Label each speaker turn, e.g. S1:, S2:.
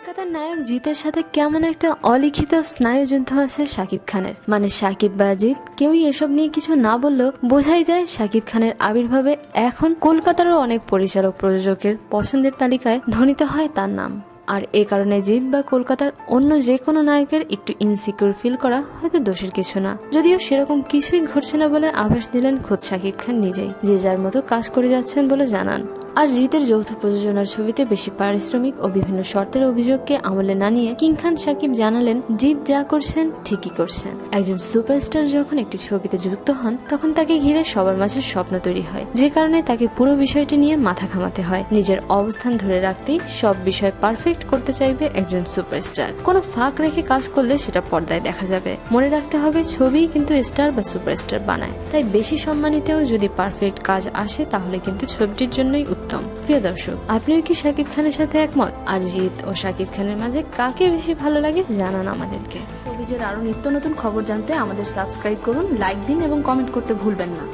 S1: কলকাতার নায়ক জিতের সাথে কেমন একটা অলিখিত স্নায়ুযুদ্ধ আছে শাকিব খানের। মানে শাকিব বা জিৎ, কেউই এসব নিয়ে কিছু না বললেও বোঝাই যায় শাকিব খানের আবির্ভাবে এখন কলকাতারও অনেক পরিচালক প্রযোজকের পছন্দের তালিকায় ধ্বনিত হয় তার নাম। আর এ কারণে জিৎ বা কলকাতার অন্য যে কোনো নায়কের একটু ইনসিকিউর ফিল করা হয়তো দোষের কিছু না। যদিও সেরকম কিছুই ঘটছে না বলে আভাস দিলেন খোদ শাকিব খান নিজেই, যে যার মতো কাজ করে যাচ্ছেন বলে জানান। আর জিতের যৌথ প্রযোজনার ছবিতে বেশি পারিশ্রমিক ও বিভিন্ন শর্তের অভিযোগকে আমলে না নিয়ে কিং খান সাকিব জানালেন, জিত যা করছেন, ঠিকই করছেন। একজন সুপারস্টার যখন একটি ছবিতে যুক্ত হন, তখন তাকে ঘিরে সবার মাঝে স্বপ্ন তৈরি হয়, যে কারণে তাকে পুরো বিষয়টি নিয়ে মাথা ঘামাতে হয়। নিজের অবস্থান ধরে রাখতেই সব বিষয় পারফেক্ট করতে চাইবে একজন সুপারস্টার। কোনো ফাঁক রেখে কাজ করলে সেটা পর্দায় দেখা যাবে। মনে রাখতে হবে ছবিই কিন্তু স্টার বা সুপারস্টার বানায়। তাই বেশি সম্মানিতেও যদি পারফেক্ট কাজ আসে, তাহলে কিন্তু ছবিটির জন্যই উত্তম। প্রিয় দর্শক, আপনিও কি শাকিব খানের সাথে একমত? আর জিৎ ও শাকিব খানের মাঝে কাকে বেশি ভালো লাগে জানান আমাদেরকে।
S2: সবিজের আরও নিত্য নতুন খবর জানতে আমাদের সাবস্ক্রাইব করুন, লাইক দিন এবং কমেন্ট করতে ভুলবেন না।